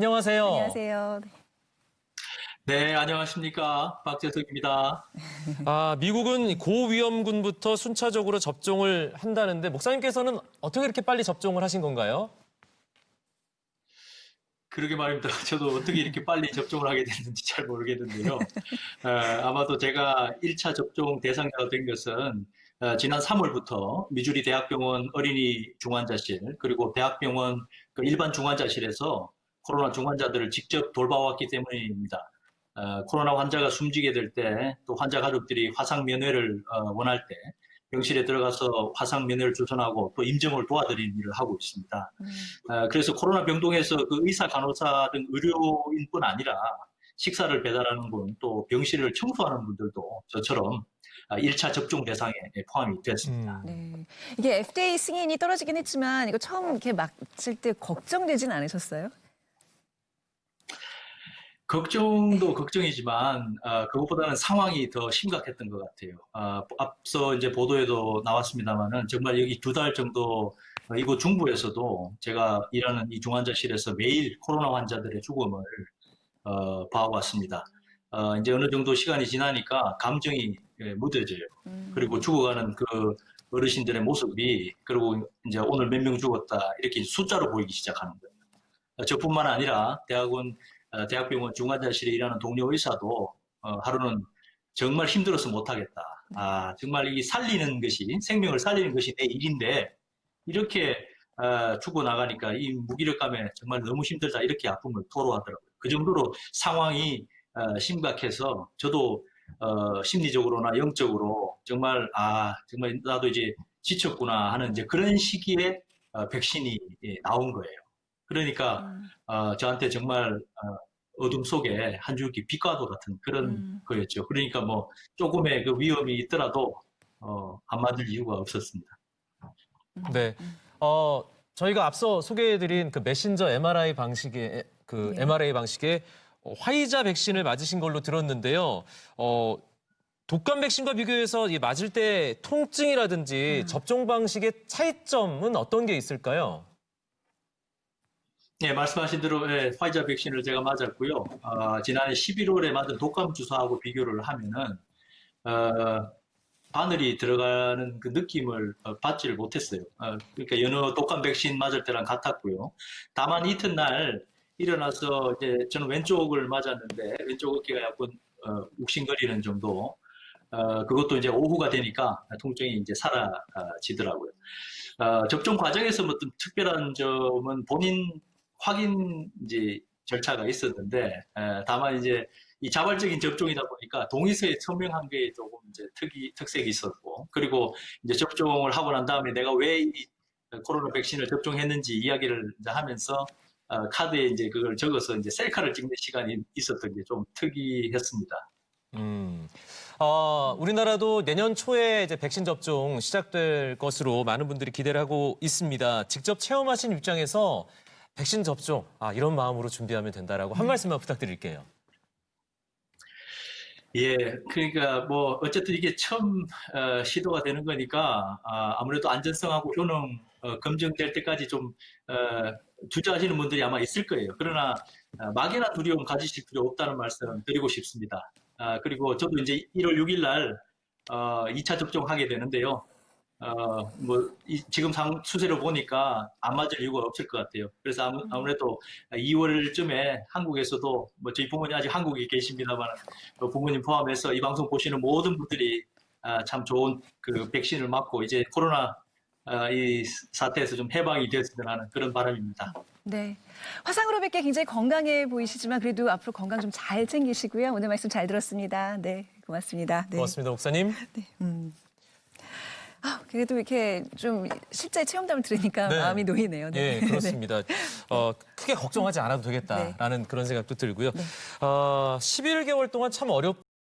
안녕하세요. 안녕하세요. 네. 네, 안녕하십니까. 박재석입니다. 아, 미국은 고위험군부터 순차적으로 접종을 한다는데 목사님께서는 어떻게 이렇게 빨리 접종을 하신 건가요? 그러게 말입니다. 저도 어떻게 이렇게 빨리 접종을 하게 됐는지 잘 모르겠는데요. 어, 아마도 제가 1차 접종 대상자가 된 것은 어, 지난 3월부터 미주리 대학병원 어린이 중환자실 그리고 대학병원 그 일반 중환자실에서 코로나 중환자들을 직접 돌봐왔기 때문입니다. 어, 코로나 환자가 숨지게 될 때 또 환자 가족들이 화상 면회를 어, 원할 때 병실에 들어가서 화상 면회를 주선하고 또 임정을 도와드리는 일을 하고 있습니다. 음, 어, 그래서 코로나 병동에서 그 의사, 간호사 등 의료인뿐 아니라 식사를 배달하는 분, 또 병실을 청소하는 분들도 저처럼 1차 접종 대상에 포함이 됐습니다. 음. 네. 이게 FDA 승인이 떨어지긴 했지만 이거 처음 이렇게 막칠 때 걱정되진 않으셨어요? 걱정도 걱정이지만 어, 그것보다는 상황이 더 심각했던 것 같아요. 어, 앞서 이제 보도에도 나왔습니다만은 정말 여기 두 달 정도 어, 이곳 중부에서도 제가 일하는 이 중환자실에서 매일 코로나 환자들의 죽음을 어, 봐왔습니다. 어, 이제 어느 정도 시간이 지나니까 감정이 예, 무뎌져요. 음, 그리고 죽어가는 그 어르신들의 모습이 그리고 이제 오늘 몇 명 죽었다 이렇게 숫자로 보이기 시작하는 거예요. 어, 저뿐만 아니라 대학원 어, 대학병원 중환자실에 일하는 동료 의사도 어, 하루는 정말 힘들어서 못하겠다. 아 정말 이 살리는 것이 생명을 살리는 것이 내 일인데 이렇게 어, 죽어 나가니까 이 무기력감에 정말 너무 힘들다 이렇게 아픔을 토로하더라고요. 그 정도로 상황이 어, 심각해서 저도 어, 심리적으로나 영적으로 정말 아 정말 나도 이제 지쳤구나 하는 이제 그런 시기에 어, 백신이 예, 나온 거예요. 그러니까 음, 어, 저한테 정말 어, 어둠 속에 한 줄기 빛과도 같은 그런 음. 거였죠. 그러니까 뭐 조금의 그 위험이 있더라도 어, 안 맞을 이유가 없었습니다. 네. 어, 저희가 앞서 소개해드린 그 메신저 MRI 방식의 그 네. MRA 방식의 어, 화이자 백신을 맞으신 걸로 들었는데요. 어, 독감 백신과 비교해서 이 맞을 때 통증이라든지 접종 방식의 차이점은 어떤 게 있을까요? 네, 말씀하신 대로 예, 화이자 백신을 제가 맞았고요. 어, 지난해 11월에 맞은 독감 주사하고 비교를 하면은 어, 바늘이 들어가는 그 느낌을 어, 받지를 못했어요. 어, 그러니까 여느 독감 백신 맞을 때랑 같았고요. 다만 이튿날 일어나서 이제 저는 왼쪽을 맞았는데 왼쪽 어깨가 약간 어, 욱신거리는 정도. 어, 그것도 이제 오후가 되니까 통증이 이제 사라지더라고요. 어, 접종 과정에서 뭐 특별한 점은 본인 확인 이제 절차가 있었는데 에, 다만 이제 이 자발적인 접종이다 보니까 동의서에 서명한 게 조금 이제 특이 특색이 있었고 그리고 이제 접종을 하고 난 다음에 내가 왜 이 코로나 백신을 접종했는지 이야기를 이제 하면서 어, 카드에 이제 그걸 적어서 이제 셀카를 찍는 시간이 있었던 게 좀 특이했습니다. 음. 어, 우리나라도 내년 초에 이제 백신 접종 시작될 것으로 많은 분들이 기대를 하고 있습니다. 직접 체험하신 입장에서 백신 접종, 아, 이런 마음으로 준비하면 된다라고 한 말씀만 부탁드릴게요. 예, 그러니까 뭐 어쨌든 이게 처음 어, 시도가 되는 거니까 아, 무래도 안전성하고 효능 어, 검증될 때까지 좀 어, 주저하시는 분들이 아마 있을 거예요. 그러나 어, 막연한 두려움 가지실 필요 없다는 말씀 드리고 싶습니다. 아, 그리고 저도 이제 1월 6일 날 어, 2차 접종하게 되는데요. 어, 뭐 이- 지금 상 추세로 보니까 안 맞을 이유가 없을 것 같아요. 그래서 아무, 아무래도 2월쯤에 한국에서도 뭐 저희 부모님 아직 한국에 계십니다만 어, 부모님 포함해서 이 방송 보시는 모든 분들이 아, 참 좋은 그 백신을 맞고 이제 코로나 아, 이 사태에서 좀 해방이 되었으면 하는 그런 바람입니다. 네. 화상으로 뵙게 굉장히 건강해 보이시지만 그래도 앞으로 건강 좀 잘 챙기시고요. 오늘 말씀 잘 들었습니다. 네, 고맙습니다. 네. 고맙습니다, 목사님. 음. 아, 그래도 이렇게 좀 실제 체험담을 들으니까 네. 마음이 놓이네요. 예, 네. 그렇습니다. 어, 크게 걱정하지 않아도 되겠다라는 그런 생각도 들고요. 네. 어, 11개월 동안 참 어렵